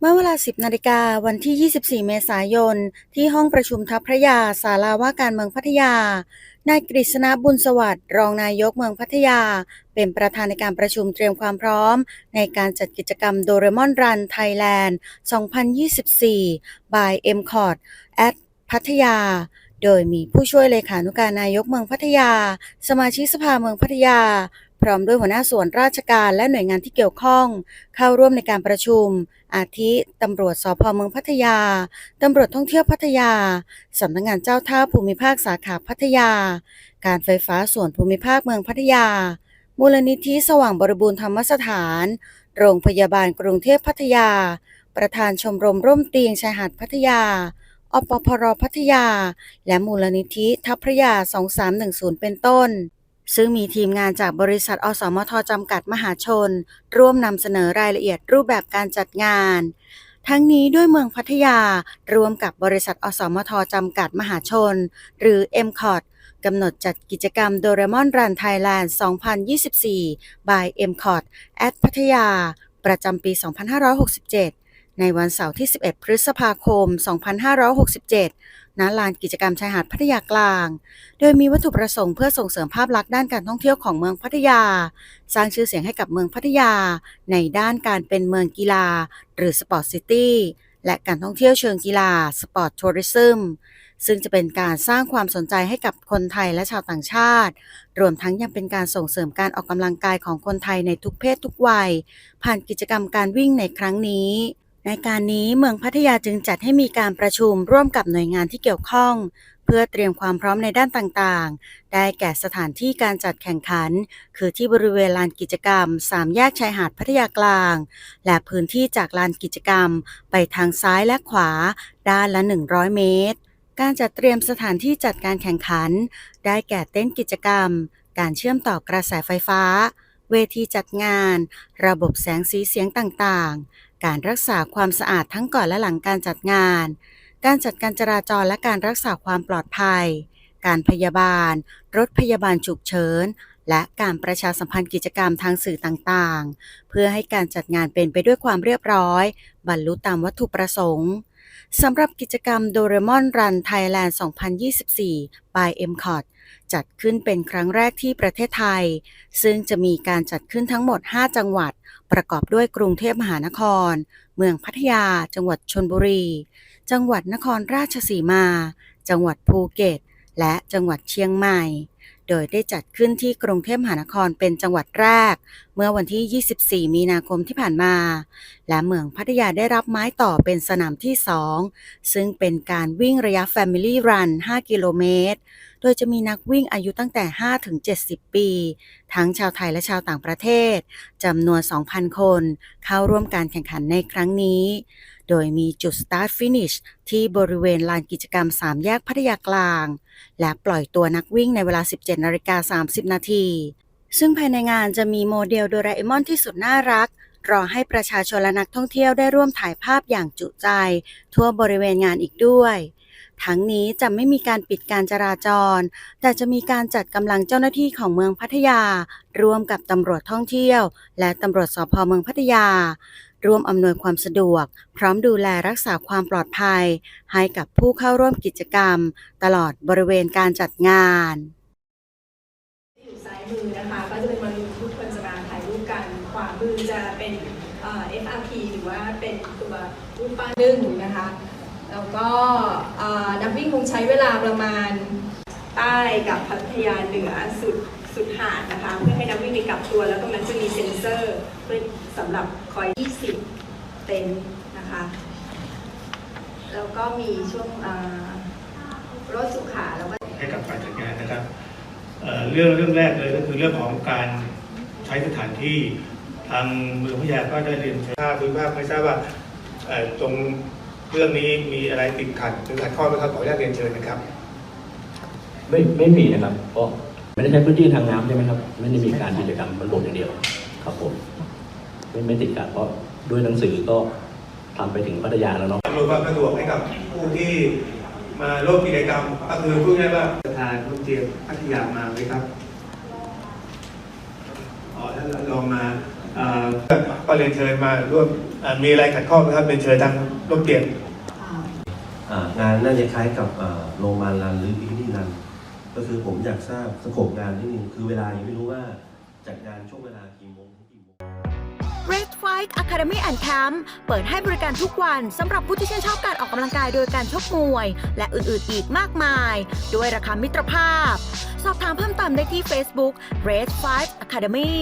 เมื่อเวลา 10 นาฬิกาวันที่ 24 เมษายน ที่ห้องประชุมทัพพระยาศาลาว่าการเมืองพัทยา นายกฤษณะบุญสวัสดิ์รองนายกเมืองพัทยา เป็นประธานในการประชุมเตรียมความพร้อม ในการจัดกิจกรรมโดเรมอนรันไทยแลนด์ 2024 by m c o t at พัทยา โดยมีผู้ช่วยเลขานุการนายกเมืองพัทยา สมาชิกสภาเมืองพัทยา พร้อมด้วยหัวหน้าส่วนราชการและหน่วยงานที่เกี่ยวข้อง เข้าร่วมในการประชุม อาทิตำรวจสพเมืองพัทยา ตำรวจท่องเที่ยวพัทยา สำนักงานเจ้าท่าภูมิภาคสาขาพัทยา การไฟฟ้าส่วนภูมิภาคเมืองพัทยา มูลนิธิสว่างบริบูรณ์ธรรมสถาน โรงพยาบาลกรุงเทพพัทยา ประธานชมรมร่มเตียงชายหาดพัทยาอปพรพัทยา และมูลนิธิทัพพระยา 2310 เป็นต้น ซึ่งมีทีมงานจากบริษัท อสมทจำกัดมหาชน ร่วมนำเสนอรายละเอียดรูปแบบการจัดงาน ทั้งนี้ด้วยเมืองพัทยารวมกับบริษัท อสมทจำกัดมหาชน หรือ m c o t กำหนดจัดกิจกรรมโดเรมอนรันไทยแลนด์ 2024 by m c o t at พัทยา ประจำปี 2567 ในวันเสาร์ที่ 11 พฤษภาคม 2567 ณ ลานกิจกรรมชายหาดพัทยากลาง โดยมีวัตถุประสงค์เพื่อส่งเสริมภาพลักษณ์ด้านการท่องเที่ยวของเมืองพัทยา สร้างชื่อเสียงให้กับเมืองพัทยา ในด้านการเป็นเมืองกีฬา หรือสปอร์ตซิตี้ และการท่องเที่ยวเชิงกีฬาสปอร์ตทัวริซึม ซึ่งจะเป็นการสร้างความสนใจให้กับคนไทยและชาวต่างชาติ รวมทั้งยังเป็นการส่งเสริมการออกกำลังกายของคนไทยในทุกเพศทุกวัย ผ่านกิจกรรมการวิ่งในครั้งนี้ ในการนี้เมืองพัทยาจึงจัดให้มีการประชุมร่วมกับหน่วยงานที่เกี่ยวข้อง เพื่อเตรียมความพร้อมในด้านต่างๆ ได้แก่สถานที่การจัดแข่งขัน คือที่บริเวณลานกิจกรรม สามแยกชายหาดพัทยากลาง และพื้นที่จากลานกิจกรรม ไปทางซ้ายและขวา ด้านละ 100 เมตร การจัดเตรียมสถานที่จัดการแข่งขัน ได้แก่เต้นกิจกรรม การเชื่อมต่อกระแสไฟฟ้า เวทีจัดงาน ระบบแสงสีเสียงต่างๆ การรักษาความสะอาดทั้งก่อนและหลังการจัดงาน การจัดการจราจรและการรักษาความปลอดภัย การพยาบาล รถพยาบาลฉุกเฉิน และการประชาสัมพันธ์กิจกรรมทางสื่อต่างๆ เพื่อให้การจัดงานเป็นไปด้วยความเรียบร้อย บรรลุตามวัตถุประสงค์สำหรับกิจกรรมโดเรมอนรันไทยแลนด์ 2024 by m c o t จัดขึ้นเป็นครั้งแรกที่ประเทศไทย ซึ่งจะมีการจัดขึ้นทั้งหมด 5 จังหวัด ประกอบด้วยกรุงเทพมหานคร เมืองพัทยา จังหวัดชนบุรี จังหวัดนครราชสีมา จังหวัดภูเก็ต และจังหวัดเชียงใหม่ โดยได้จัดขึ้นที่กรุงเทพมหานครเป็นจังหวัดแรก เมื่อวันที่ 24 มีนาคมที่ผ่านมา และเมืองพัทยาได้รับไม้ต่อเป็นสนามที่ 2 ซึ่งเป็นการวิ่งระยะ Family Run 5 กิโลเมตร โดยจะมีนักวิ่งอายุตั้งแต่5ถึง70 ปี ทั้งชาวไทยและชาวต่างประเทศจำนวน 2,000 คน เข้าร่วมการแข่งขันในครั้งนี้ โดยมีจุด Start Finish ที่บริเวณลานกิจกรรม 3 แยกพัทยากลาง และปล่อยตัวนักวิ่งในเวลา 17นาฬิกา30 นาที ซึ่งภายในงานจะมีโมเดลโดราเอมอนที่สุดน่ารักรอให้ประชาชนและนักท่องเที่ยวได้ร่วมถ่ายภาพอย่างจุใจ ทั่วบริเวณงานอีกด้วย ทั้งนี้จะไม่มีการปิดการจราจร แต่จะมีการจัดกำลังเจ้าหน้าที่ของเมืองพัทยา ร่วมกับตำรวจท่องเที่ยว และตำรวจสพเมืองพัทยา ร่วมอำนวยความสะดวก พร้อมดูแลรักษาความปลอดภัย ให้กับผู้เข้าร่วมกิจกรรม ตลอดบริเวณการจัดงานอยู่ซ้ายมือนะคะก็จะเป็นบอลลูนทุกคนจะมาถ่ายรูปกันขวามือจะเป็นเอ่อ FRP หรือว่าเป็นตัวรูปปั้นนึ่งนะคะ แล้วก็นักวิ่งคงใช้เวลาประมาณใต้กับพัทยาเหนือสุดสุดหาดนะคะ เพื่อให้นักวิ่งได้กลับตัว แล้วตรงนั้นจะมีเซ็นเซอร์เพื่อสำหรับคอย 20 เต็นนะคะ แล้วก็มีช่วงรถสุขาแล้วก็ให้กับการจัดงานนะครับเเรื่องเรื่องแรกเลยก็คือเรื่องของการใช้สถานที่ทางเมืองพัทยาก็ได้เรียนทราบคุณภาไม่ทราบว่าตรง เรื่องนี้มีอะไรติดขัดหรือขัดข้องไหมครับขออนุญาตเรียนเชิญนะครับ ไม่ไม่มีนะครับเพราะไม่ได้ใช้พื้นที่ทางน้ำใช่ไหมครับ ไม่ได้มีการกิจกรรมบนบกอย่างเดียวครับผมไม่ไม่ติดขัดเพราะด้วยหนังสือก็ทำไปถึงพัทยาแล้วเนาะ อำนวยความสะดวกให้กับผู้ที่มาร่วมกิจกรรม ก็คือพูดง่ายๆว่าประธานรุ่นเตรียมพัทยามาไหมครับ อ๋อท่านลองมาเอ่อ ก็เรียนเชิญมาร่วมอ่ามีอะไรขัดข้องไหมครับเรียนเชิญทางร่วมเตียงอ่างานน่าจะคล้ายกับอ่าโรงพยาบาลรันหรือพิธีรัน ก็คือผมอยากทราบสโคปงานนิดนึงคือเวลายังไม่รู้ว่าจัดงานช่วงเวลากี่โมงถึงกี่โมง Red Fight Academy and Camp เปิดให้บริการทุกวันสำหรับผู้ที่ชื่นชอบการออกกำลังกายโดยการชกมวย และอื่นๆอีกมากมาย ด้วยราคามิตรภาพ สอบถามเพิ่มเติมได้ที่ Facebook Red Fight Academy